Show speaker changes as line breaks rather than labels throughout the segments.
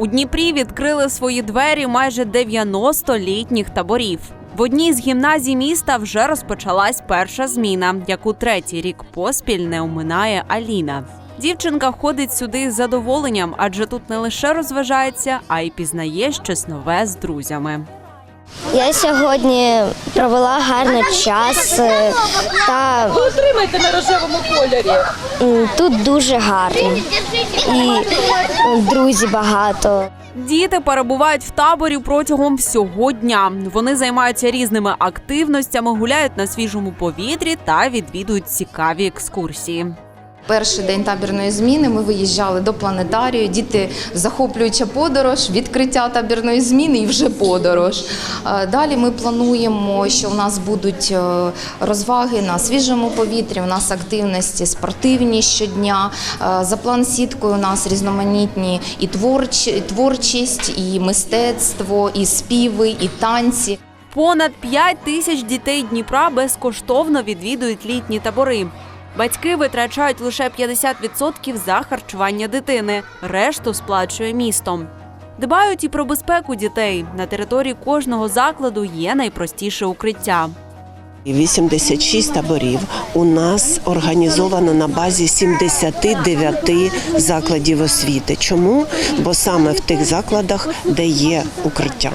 У Дніпрі відкрили свої двері майже 90 літніх таборів. В одній з гімназій міста вже розпочалась перша зміна, яку третій рік поспіль не оминає Аліна. Дівчинка ходить сюди з задоволенням, адже тут не лише розважається, а й пізнає щось нове з друзями.
Я сьогодні провела гарний час е, та
Утримайте на рожевому кольорі.
тут дуже гарно. І е, друзі багато.
Діти перебувають в таборі протягом всього дня. Вони займаються різними активностями, гуляють на свіжому повітрі та відвідують цікаві екскурсії.
Перший день табірної зміни ми виїжджали до планетарію. Діти захоплююча подорож, відкриття табірної зміни і вже подорож. Е, Далі ми плануємо, що у нас будуть е, розваги на свіжому повітрі. У нас активності спортивні щодня. Е, За план сіткою у нас різноманітні і творч- і творчість, і мистецтво, і співи, і танці.
Понад 5 тисяч дітей Дніпра безкоштовно відвідують літні табори. Батьки витрачають лише 50% за харчування дитини, решту сплачує місто. Дбають і про безпеку дітей. На території кожного закладу є найпростіше укриття.
86 таборів у нас організовано на базі 79 закладів освіти. Чому? Бо саме в тих закладах, де є укриття.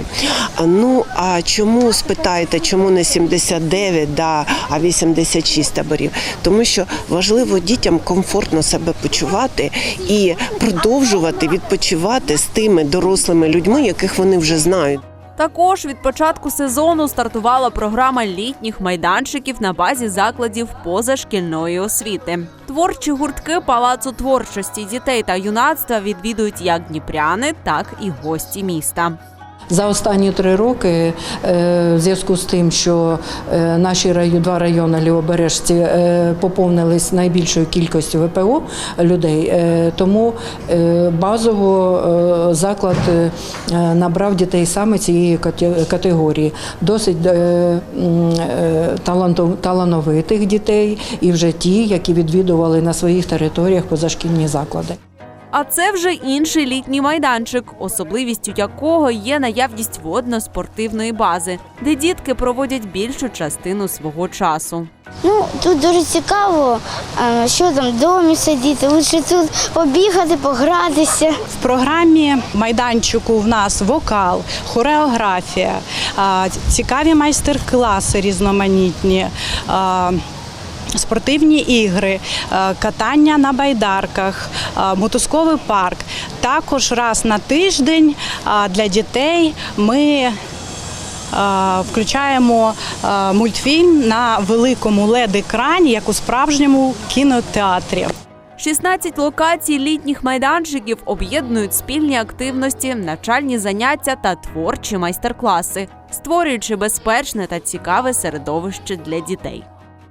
Ну а чому спитаєте, чому не 79, да, а 86 таборів? Тому що важливо дітям комфортно себе почувати і продовжувати відпочивати з тими дорослими людьми, яких вони вже знають.
Також від початку сезону стартувала програма літніх майданчиків на базі закладів позашкільної освіти. Творчі гуртки палацу творчості дітей та юнацтва відвідують як дніпряни, так і гості міста.
За останні три роки, е, в зв'язку з тим, що е, наші раю- два райони лівобережці е, поповнились найбільшою кількістю ВПО людей, тому базово заклад набрав дітей саме цієї кате- категорії. Досить талановитих дітей і вже ті, які відвідували на своїх територіях позашкільні заклади.
А це вже інший літній майданчик, особливістю якого є наявність водно-спортивної бази, де дітки проводять більшу частину свого часу.
Ну, тут дуже цікаво, що там в домі сидіти. Лише тут побігати, погратися.
В програмі майданчику в нас вокал, хореографія, а, цікаві майстер-класи різноманітні. Спортивні ігри, катання на байдарках, а, мотузковий парк. Також раз на тиждень для дітей ми включаємо мультфільм на великому лед-екрані, як у справжньому кінотеатрі.
16 локацій літніх майданчиків об'єднують спільні активності, навчальні заняття та творчі майстер-класи, створюючи безпечне та цікаве середовище для дітей.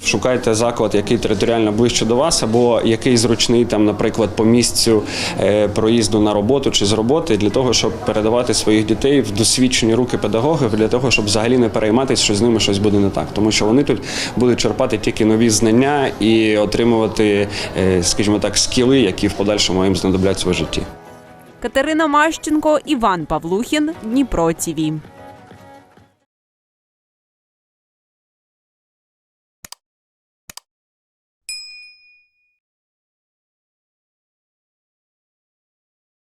Шукайте заклад, який територіально ближче до вас, або який зручний, там, наприклад, по місцю е, проїзду на роботу чи з роботи, для того, щоб передавати своїх дітей в досвідчені руки педагогів, для того, щоб взагалі не перейматися, що з ними щось буде не так. Тому що вони тут будуть черпати тільки нові знання і отримувати, е, скажімо так, скіли, які в подальшому їм знадобляться у житті.
Катерина Мащенко, Іван Павлухін, Дніпро ТІВІ.